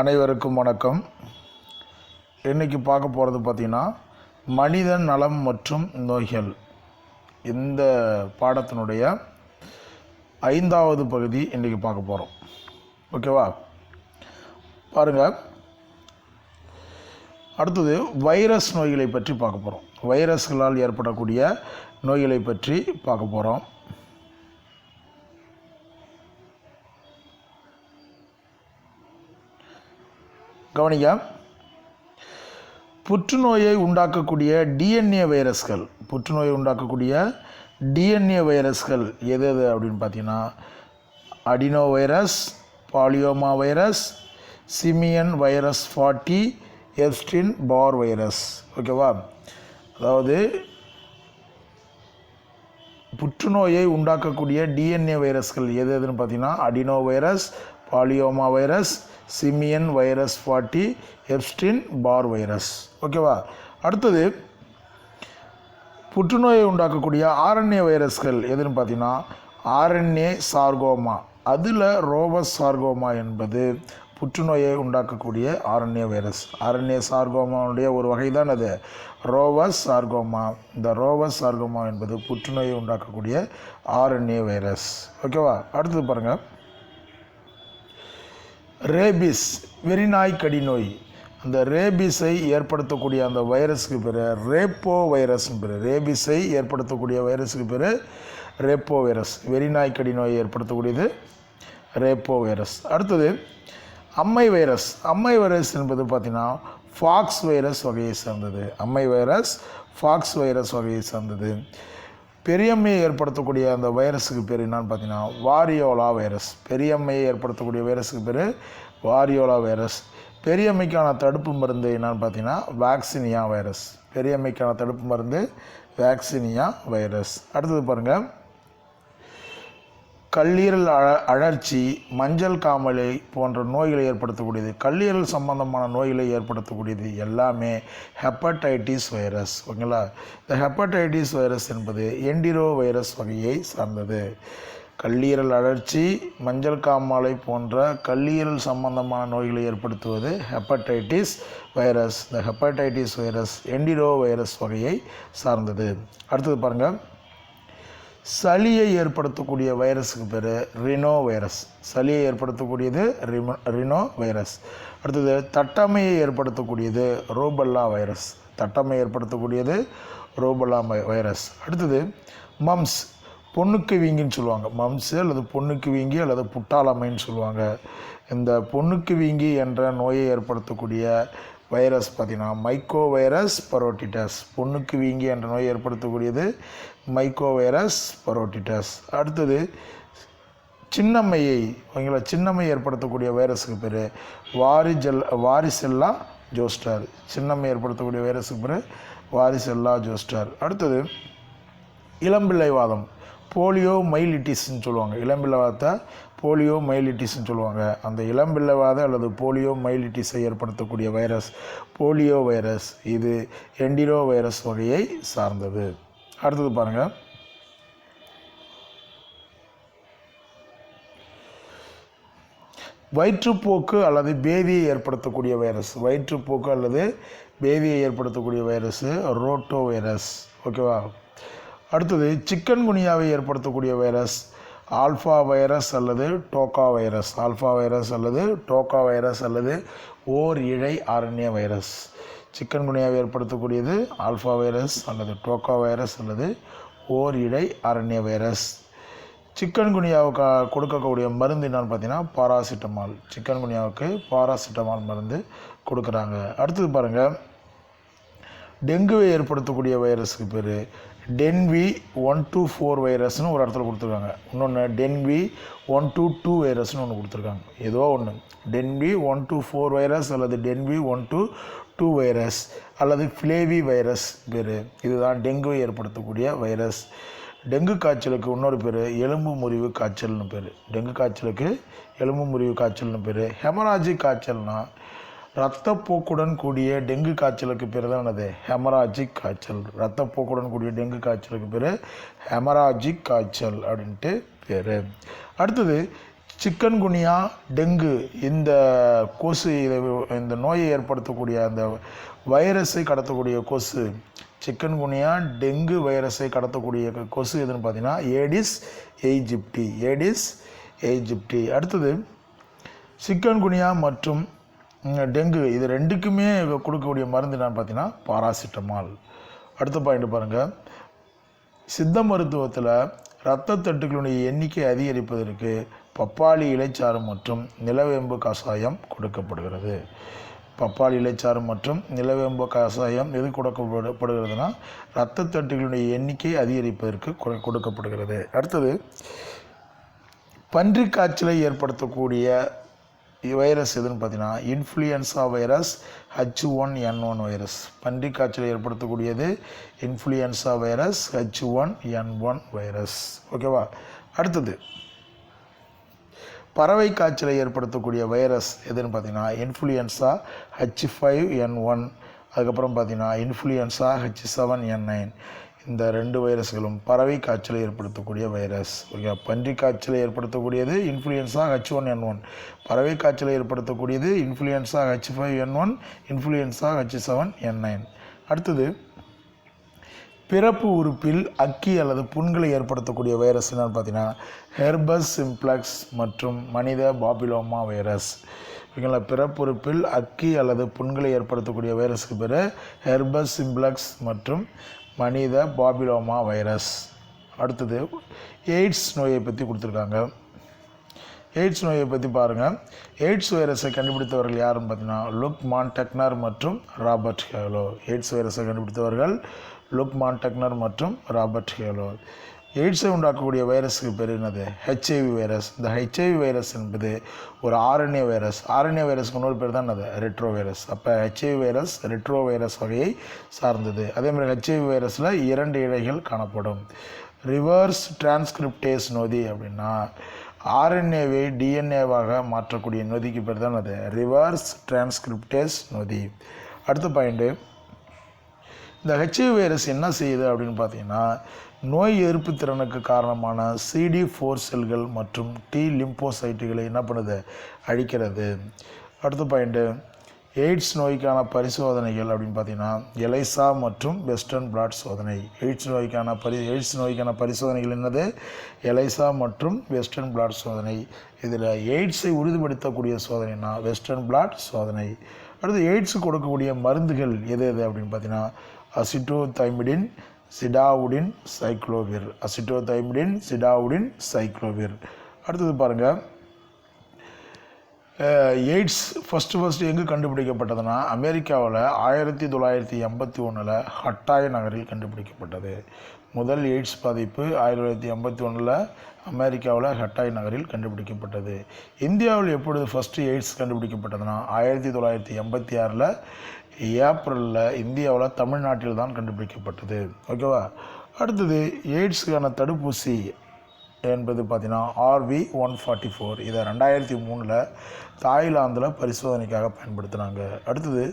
அனைவருக்கும் வணக்கம். இன்றைக்கி பார்க்க போகிறது பார்த்திங்கன்னா மனித நலம் மற்றும் நோய்கள். இந்த பாடத்தினுடைய ஐந்தாவது பகுதி இன்றைக்கி பார்க்க போகிறோம் ஓகேவா பாருங்கள் அடுத்தது வைரஸ் நோய்களை பற்றி பார்க்க போகிறோம் வைரஸ்களால் ஏற்படக்கூடிய நோய்களை பற்றி பார்க்க போகிறோம் கவனிங்க. புற்றுநோயை உண்டாக்கக்கூடிய டிஎன்ஏ வைரஸ்கள் புற்றுநோயை உண்டாக்கக்கூடிய டிஎன்ஏ வைரஸ்கள் எது எது அப்படின்னு பார்த்தீங்கன்னா adeno virus polyoma virus simian virus forty Epstein Barr virus. ஓகேவா? அதாவது புற்றுநோயை உண்டாக்கக்கூடிய டிஎன்ஏ வைரஸ்கள் எது எதுன்னு பார்த்தீங்கன்னா adeno virus polyoma virus simian virus forty Epstein Barr virus. ஓகேவா? அடுத்தது புற்றுநோயை உண்டாக்கக்கூடிய ஆர்என்ஏ வைரஸ்கள் எதுன்னு பார்த்தீங்கன்னா ஆர்என்ஏ சார்கோமா. அதில் ரோபஸ் சார்கோமா என்பது புற்றுநோயை உண்டாக்கக்கூடிய ஆர்என்ஏ வைரஸ். ஆர்என்ஏ சார்கோமாவுடைய ஒரு வகை தான் அது. Rous sarcoma. இந்த ரோவஸ் சார்கோமா என்பது புற்றுநோயை உண்டாக்கக்கூடிய ஆர்என்ஏ வைரஸ். ஓகேவா? அடுத்தது பாருங்கள் ரேபிஸ் வெறிநாய் கடி நோய் அந்த ரேபிஸை ஏற்படுத்தக்கூடிய அந்த வைரஸுக்கு பேர் ரேப்போ வைரஸ்னு பேர். ரேபிஸை ஏற்படுத்தக்கூடிய வைரஸுக்கு பேர் ரேப்போ வைரஸ் வெறிநாய் கடி நோயை ஏற்படுத்தக்கூடியது ரேப்போ வைரஸ் அடுத்தது அம்மை வைரஸ். அம்மை வைரஸ் என்பது பார்த்திங்கன்னா ஃபாக்ஸ் வைரஸ் வகையை சார்ந்தது. அம்மை வைரஸ் ஃபாக்ஸ் வைரஸ் வகையை சார்ந்தது. பெரியம்மையை ஏற்படுத்தக்கூடிய அந்த வைரஸுக்கு பேர் என்னான்னு பார்த்தீங்கன்னா வாரியோலா வைரஸ். பெரியம்மையை ஏற்படுத்தக்கூடிய வைரஸுக்கு பேர் வாரியோலா வைரஸ். பெரியம்மைக்கான தடுப்பு மருந்து என்னான்னு பார்த்தீங்கன்னா வேக்சினியா வைரஸ். பெரியம்மைக்கான தடுப்பு மருந்து வேக்சினியா வைரஸ். அடுத்தது பாருங்கள் கல்லீரல் அழ அழற்சி மஞ்சள் காமலை போன்ற நோய்களை ஏற்படுத்தக்கூடியது கல்லீரல் சம்பந்தமான நோய்களை ஏற்படுத்தக்கூடியது எல்லாமே ஹெப்படைட்டிஸ் வைரஸ் ஓகேங்களா? இந்த ஹெப்படைட்டிஸ் வைரஸ் என்பது என்டிரோ வைரஸ் வகையை சார்ந்தது. கல்லீரல் அழற்சி மஞ்சள் காமாலை போன்ற கல்லீரல் சம்பந்தமான நோய்களை ஏற்படுத்துவது ஹெப்படைட்டிஸ் வைரஸ் இந்த ஹெப்படைட்டிஸ் வைரஸ் என்டிரோ வைரஸ் வகையை சார்ந்தது. அடுத்தது பாருங்கள் சளியை ஏற்படுத்தக்கூடிய வைரஸுக்கு பேர் ரினோ வைரஸ் சளியை ஏற்படுத்தக்கூடியது ரிமோ ரினோ வைரஸ் அடுத்தது தட்டமையை ஏற்படுத்தக்கூடியது ரோபல்லா வைரஸ் தட்டமை ஏற்படுத்தக்கூடியது ரோபல்லா வைரஸ் அடுத்தது மம்ஸ் பொண்ணுக்கு வீங்கின்னு சொல்லுவாங்க. மம்ஸு அல்லது பொண்ணுக்கு வீங்கி அல்லது புட்டாலமைன்னு சொல்லுவாங்க. இந்த பொண்ணுக்கு வீங்கி என்ற நோயை ஏற்படுத்தக்கூடிய வைரஸ் பார்த்திங்கன்னா மைக்கோ வைரஸ் பரோட்டிட்டஸ் பொண்ணுக்கு வீங்கி என்ற நோயை ஏற்படுத்தக்கூடியது மைக்கோ வைரஸ் பரோட்டிட்டஸ் அடுத்தது சின்னம்மையை ஓகேங்களா சின்னம்மை ஏற்படுத்தக்கூடிய வைரஸுக்கு பேர் வாரிஜெல் வாரிசெல்லா ஜோஸ்டார். சின்னம்மை ஏற்படுத்தக்கூடிய வைரஸுக்கு பேர் வாரிசெல்லா ஜோஸ்டார். அடுத்தது இளம்பிள்ளைவாதம். போலியோ மைலிட்டிஸ்ன்னு சொல்லுவாங்க. இளம்பிள்ளைவாதத்தை போலியோ மைலிட்டிஸ்ன்னு சொல்லுவாங்க. அந்த இளம்பிள்ளைவாத அல்லது போலியோ மைலிட்டிஸை ஏற்படுத்தக்கூடிய வைரஸ் போலியோ வைரஸ் இது என்டிரோ வைரஸ் வகையை சார்ந்தது. அடுத்தது பாருங்கள் வயிற்றுப்போக்கு அல்லது பேதியை ஏற்படுத்தக்கூடிய வைரஸ். வயிற்றுப்போக்கு அல்லது பேதியை ஏற்படுத்தக்கூடிய வைரஸு ரோட்டோ வைரஸ் ஓகேவா அடுத்தது சிக்கன் குனியாவை ஏற்படுத்தக்கூடிய வைரஸ் ஆல்ஃபா வைரஸ் அல்லது டோக்கா வைரஸ் ஆல்ஃபா வைரஸ் அல்லது டோக்கா வைரஸ் அல்லது ஓர் இழை ஆரண்ய வைரஸ். சிக்கன் குனியாவை ஏற்படுத்தக்கூடியது ஆல்ஃபா வைரஸ் அல்லது டோக்கா வைரஸ் அல்லது ஓர் இடை அரண்ய வைரஸ் சிக்கன் குனியாவுக்கு கொடுக்கக்கூடிய மருந்து என்னென்னு பார்த்தீங்கன்னா பாராசிட்டமால் சிக்கன் குனியாவுக்கு பாராசிட்டமால் மருந்து கொடுக்குறாங்க. அடுத்தது பாருங்கள் டெங்குவை ஏற்படுத்தக்கூடிய வைரஸுக்கு பேர் டென்வி ஒன் டூ ஃபோர் வைரஸ்னு ஒரு இடத்துல கொடுத்துருக்காங்க. இன்னொன்று டென்வி ஒன் டூ டூ வைரஸ்னு ஒன்று கொடுத்துருக்காங்க. ஏதோ ஒன்று DENV one two four virus அல்லது DENV one two two virus அல்லது ஃப்ளேவி வைரஸ் பேர். இதுதான் டெங்குவை ஏற்படுத்தக்கூடிய வைரஸ் டெங்கு காய்ச்சலுக்கு இன்னொரு பேர் எலும்பு முறிவு காய்ச்சல்னு பேர். டெங்கு காய்ச்சலுக்கு எலும்பு முறிவு காய்ச்சல்னு பேர். ஹெமராஜிக் காய்ச்சல்னா இரத்தப்போக்குடன் கூடிய டெங்கு காய்ச்சலுக்கு பேர் தான் என்னது? ஹெமராஜிக் காய்ச்சல். இரத்தப்போக்குடன் கூடிய டெங்கு காய்ச்சலுக்கு பேர் ஹெமராஜிக் காய்ச்சல் அப்படின்ட்டு பேர். அடுத்தது சிக்கன் குனியா டெங்கு இந்த கொசு இதை இந்த நோயை ஏற்படுத்தக்கூடிய அந்த வைரஸை கடத்தக்கூடிய கொசு சிக்கன் குனியா டெங்கு வைரஸை கடத்தக்கூடிய கொசு எதுன்னு பார்த்தீங்கன்னா ஏடிஸ் எய்ஜிப்டி ஏடிஸ் எய்ஜிப்டி அடுத்தது சிக்கன் குனியா மற்றும் டெங்கு இது ரெண்டுக்குமே கொடுக்கக்கூடிய மருந்து என்னன்னு பார்த்தீங்கன்னா பாராசிட்டமால். அடுத்த பாயிண்ட் பாருங்கள் சித்த மருத்துவத்தில் இரத்த தட்டுக்களுடைய எண்ணிக்கை அதிகரிப்பதற்கு பப்பாளி இலைச்சாறு மற்றும் நிலவேம்பு கஷாயம் கொடுக்கப்படுகிறது. பப்பாளி இலைச்சாறு மற்றும் நிலவேம்பு கஷாயம் எது கொடுக்கப்படுகிறதுனா இரத்த தட்டுகளுடைய எண்ணிக்கை அதிகரிப்பதற்கு கொ- கொடுக்கப்படுகிறது. அடுத்தது பன்றிக் காய்ச்சலை ஏற்படுத்தக்கூடிய வைரஸ் எதுன்னு பார்த்தீங்கன்னா influenza virus H one N one virus. பன்றிக் காய்ச்சலை ஏற்படுத்தக்கூடியது influenza virus H one N one virus. ஓகேவா? அடுத்தது பறவை காய்ச்சலை ஏற்படுத்தக்கூடிய வைரஸ் எதுன்னு பார்த்தீங்கன்னா influenza H five N one அதுக்கப்புறம் பார்த்தீங்கன்னா influenza H seven N nine இந்த ரெண்டு வைரஸ்களும் பறவை காய்ச்சலை ஏற்படுத்தக்கூடிய வைரஸ். ஓகே பன்றி காய்ச்சலை ஏற்படுத்தக்கூடியது influenza H one N one பறவை காய்ச்சலை ஏற்படுத்தக்கூடியது influenza H five N one influenza H seven N nine அடுத்தது பிறப்பு உறுப்பில் அக்கி அல்லது புண்களை ஏற்படுத்தக்கூடிய வைரஸ் என்னன்னு பார்த்தீங்கன்னா ஹெர்பஸ் சிம்ப்ளக்ஸ் மற்றும் மனித பாபிலோமா வைரஸ் ஓகேங்களா பிறப்புறுப்பில் அக்கி அல்லது புண்களை ஏற்படுத்தக்கூடிய வைரஸுக்கு பேர் ஹெர்பஸ் சிம்ப்ளக்ஸ் மற்றும் மனித பாபிலோமா வைரஸ் அடுத்தது எய்ட்ஸ் நோயை பற்றி கொடுத்துருக்காங்க. எய்ட்ஸ் நோயை பற்றி பாருங்கள் எய்ட்ஸ் வைரஸை கண்டுபிடித்தவர்கள் யாருன்னு பார்த்தீங்கன்னா லுக் மான்டெக்னர் மற்றும் ராபர்ட் ஹேலோ. எய்ட்ஸ் வைரஸை கண்டுபிடித்தவர்கள் லுக் மான்டெக்னர் மற்றும் ராபர்ட் ஹேலோ எய்ட்ஸை உண்டாக்கக்கூடிய வைரஸுக்கு பேர் என்னது? HIV virus. இந்த ஹெச்ஐவி வைரஸ் என்பது ஒரு ஆர்என்ஏ வைரஸ். ஆர்என்ஏ வைரஸ்க்கு இன்னொரு பேர் தான் அது ரெட்ரோ வைரஸ். அப்போ ஹெச்ஐவி வைரஸ் ரெட்ரோ வைரஸ் வகையை சார்ந்தது. அதே மாதிரி ஹெச்ஐவி வைரஸில் இரண்டு இழைகள் காணப்படும். ரிவர்ஸ் டிரான்ஸ்கிரிப்டேஸ் நொதி அப்படின்னா ஆர்என்ஏவை டிஎன்ஏவாக மாற்றக்கூடிய நொதிக்கு பேர் தான் அது ரிவர்ஸ் டிரான்ஸ்கிரிப்டேஸ் நொதி. அடுத்த பாயிண்ட்டு இந்த ஹெச்ஐவி வைரஸ் என்ன செய்யுது அப்படின்னு பார்த்தீங்கன்னா நோய் எதிர்ப்பு திறனுக்கு காரணமான சிடி ஃபோர் செல்கள் மற்றும் டி லிம்போசைட்டுகளை என்ன பண்ணுது? அழிக்கிறது. அடுத்த பாயிண்ட்டு எய்ட்ஸ் நோய்க்கான பரிசோதனைகள் அப்படின்னு பார்த்தீங்கன்னா எலைசா மற்றும் வெஸ்டர்ன் பிளாட் சோதனை. எய்ட்ஸ் நோய்க்கான பரி எய்ட்ஸ் நோய்க்கான பரிசோதனைகள் என்னது? எலைசா மற்றும் வெஸ்டர்ன் பிளாட் சோதனை. இதில் எய்ட்ஸை உறுதிப்படுத்தக்கூடிய சோதனைனா வெஸ்டர்ன் பிளாட் சோதனை. அடுத்து எய்ட்ஸ் கொடுக்கக்கூடிய மருந்துகள் எது எது அப்படின்னு பார்த்தீங்கன்னா அசிட்டோதைமிடின் சிடாவுடின் சைக்ளோவிர் அசிட்டோதைமிடின் சிடாவுடின் சைக்ளோவிர் அடுத்தது பாருங்கள் எய்ட்ஸ் ஃபஸ்ட்டு ஃபஸ்ட்டு எங்கே கண்டுபிடிக்கப்பட்டதுன்னா அமெரிக்காவில் ஆயிரத்தி தொள்ளாயிரத்தி எண்பத்தி ஒன்றில் ஹட்டாய் நகரில் கண்டுபிடிக்கப்பட்டது. முதல் எய்ட்ஸ் பாதிப்பு ஆயிரத்தி தொள்ளாயிரத்தி எண்பத்தி ஒன்றில் அமெரிக்காவில் ஹட்டாய் நகரில் கண்டுபிடிக்கப்பட்டது. இந்தியாவில் எப்பொழுது ஃபஸ்ட்டு எய்ட்ஸ் கண்டுபிடிக்கப்பட்டதுன்னா ஆயிரத்தி தொள்ளாயிரத்தி எண்பத்தி ஆறில் ஏப்ரலில் இந்தியாவில் தமிழ்நாட்டில் தான் கண்டுபிடிக்கப்பட்டது. ஓகேவா? அடுத்தது எய்ட்ஸுக்கான தடுப்பூசி என்பது பார்த்தீங்கன்னா ஆர்வி ஒன் ஃபார்ட்டி ஃபோர் இதை ரெண்டாயிரத்தி மூணில் தாய்லாந்தில் பரிசோதனைக்காக பயன்படுத்தினாங்க. அடுத்தது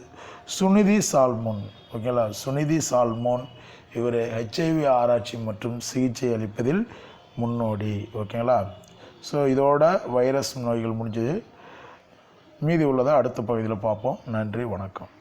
சுனிதி சால்மோன். ஓகேங்களா? சுனிதி சால்மோன் இவர் ஹெச்ஐவி ஆராய்ச்சி மற்றும் சிகிச்சை அளிப்பதில் முன்னோடி. ஓகேங்களா? ஸோ இதோட வைரஸ் நோய்கள் முடிஞ்சது. மீதி உள்ளதை அடுத்த பகுதியில் பார்ப்போம். நன்றி வணக்கம்.